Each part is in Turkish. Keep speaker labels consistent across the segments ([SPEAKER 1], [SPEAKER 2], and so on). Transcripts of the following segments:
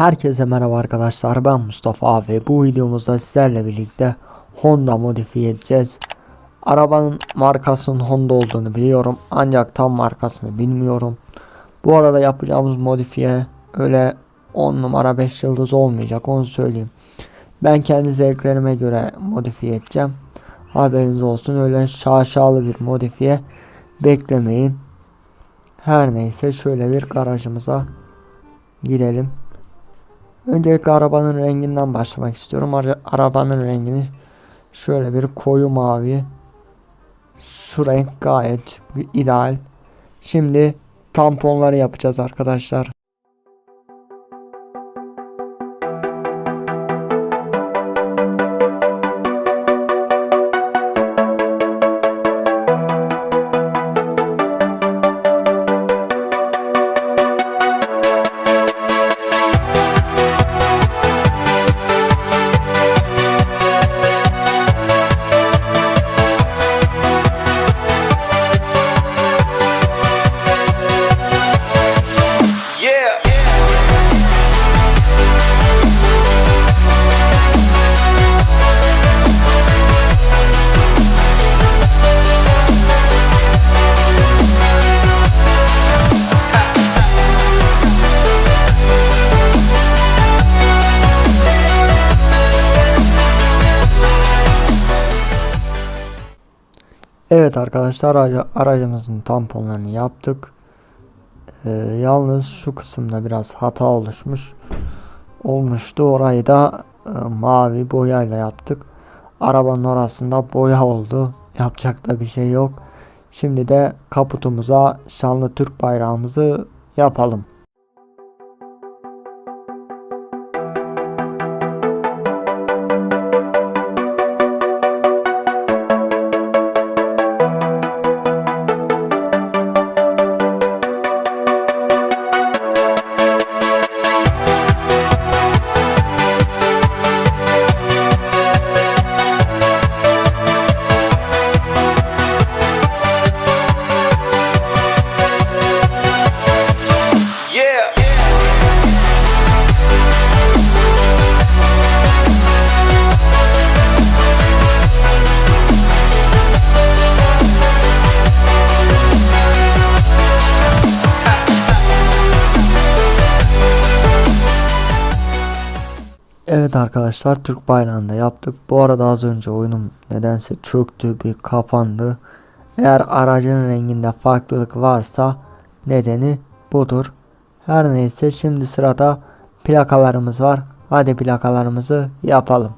[SPEAKER 1] Herkese merhaba arkadaşlar ben Mustafa ve bu videomuzda sizlerle birlikte Honda modifiye edeceğiz. Arabanın markasının Honda olduğunu biliyorum ancak tam markasını bilmiyorum. Bu arada yapacağımız modifiye öyle 10 numara 5 yıldız olmayacak onu söyleyeyim. Ben kendi zevklerime göre modifiye edeceğim. Haberiniz olsun öyle şaşalı bir modifiye beklemeyin. Her neyse şöyle bir garajımıza girelim. Öncelikle arabanın renginden başlamak istiyorum. Ara- arabanın rengini şöyle bir koyu mavi. Şu renk gayet ideal. Şimdi tamponları yapacağız arkadaşlar. Evet arkadaşlar aracımızın tamponlarını yaptık. Ee, yalnız şu kısımda biraz hata oluşmuş. Olmuştu. Orayı da e, mavi boyayla yaptık. Arabanın orasında boya oldu. Yapacak da bir şey yok. Şimdi de kaputumuza şanlı Türk bayrağımızı yapalım. Evet arkadaşlar Türk bayrağını da yaptık. Bu arada az önce oyunum nedense çöktü bir kapandı. Eğer aracın renginde farklılık varsa nedeni budur. Her neyse şimdi sırada plakalarımız var. Hadi plakalarımızı yapalım.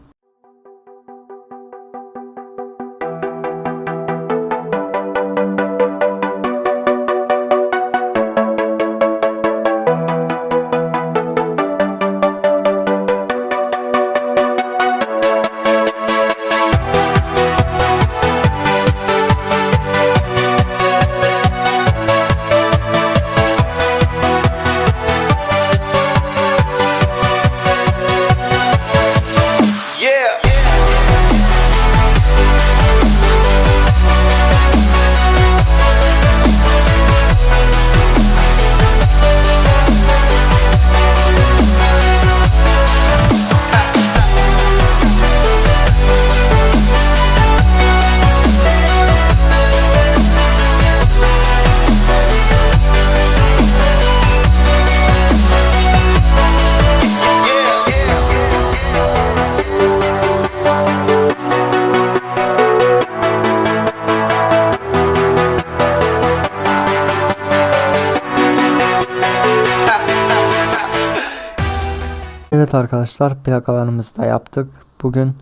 [SPEAKER 1] Evet arkadaşlar plakalarımızı da yaptık. Bugün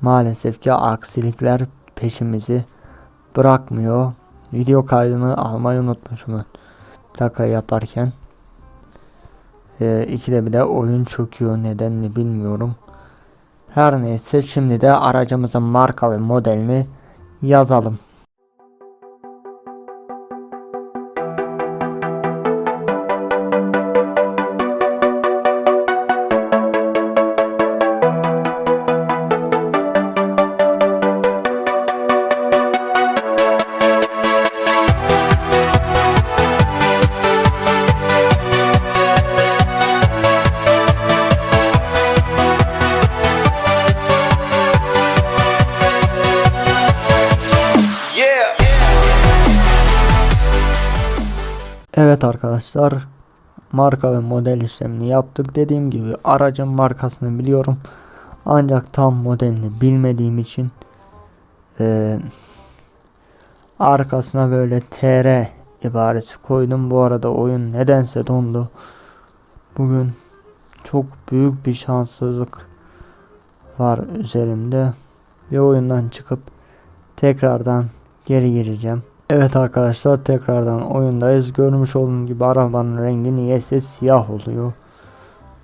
[SPEAKER 1] maalesef ki aksilikler peşimizi bırakmıyor. Video kaydını almayı unutmuşum plakayı yaparken. Ee, ikide bir de oyun çöküyor nedenini bilmiyorum. Her neyse şimdi de aracımızın marka ve modelini yazalım. Evet arkadaşlar marka ve model işlemini yaptık. Dediğim gibi aracın markasını biliyorum. Ancak tam modelini bilmediğim için eee, arkasına böyle TR ibaresi koydum. Bu arada oyun nedense dondu. Bugün çok büyük bir şanssızlık var üzerimde. Bir oyundan çıkıp tekrardan geri gireceğim. Evet arkadaşlar tekrardan oyundayız. Görmüş olduğunuz gibi arabanın rengi niyeyse siyah oluyor.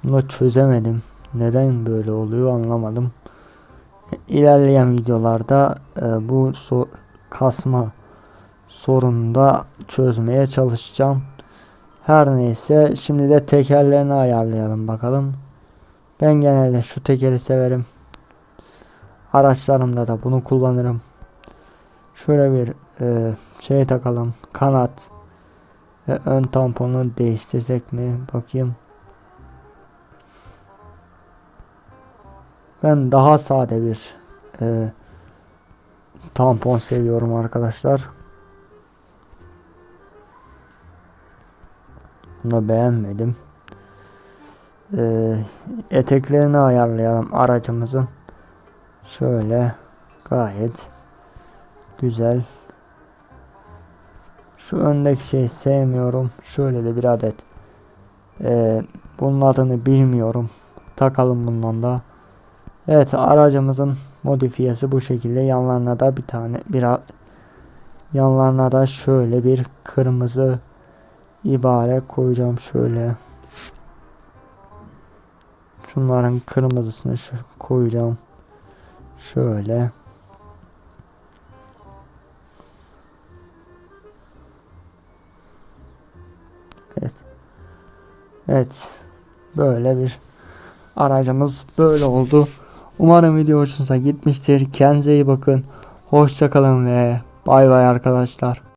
[SPEAKER 1] Bunu çözemedim. Neden böyle oluyor anlamadım. İlerleyen videolarda e, bu so- kasma sorununu da çözmeye çalışacağım. Her neyse şimdi de tekerlerini ayarlayalım bakalım. Ben genelde şu tekeri severim. Araçlarımda da bunu kullanırım. Şöyle bir e, şey takalım. Kanat ve ön tamponu değiştirsek mi? Bakayım. Ben daha sade bir e, tampon seviyorum arkadaşlar. Bunu beğenmedim. E, eteklerini ayarlayalım aracımızın. Şöyle gayet güzel. Şu öndeki şeyi sevmiyorum. Şöyle de bir adet. Ee, bunun adını bilmiyorum. Takalım bundan da. Evet aracımızın modifiyesi bu şekilde. Yanlarına da bir tane bir yanlarına da şöyle bir kırmızı ibare koyacağım şöyle. Şunların kırmızısını koyacağım. Şöyle. Evet. Böyle bir aracımız böyle oldu. Umarım video hoşunuza gitmiştir. Kendinize iyi bakın. Hoşçakalın ve bay bay arkadaşlar.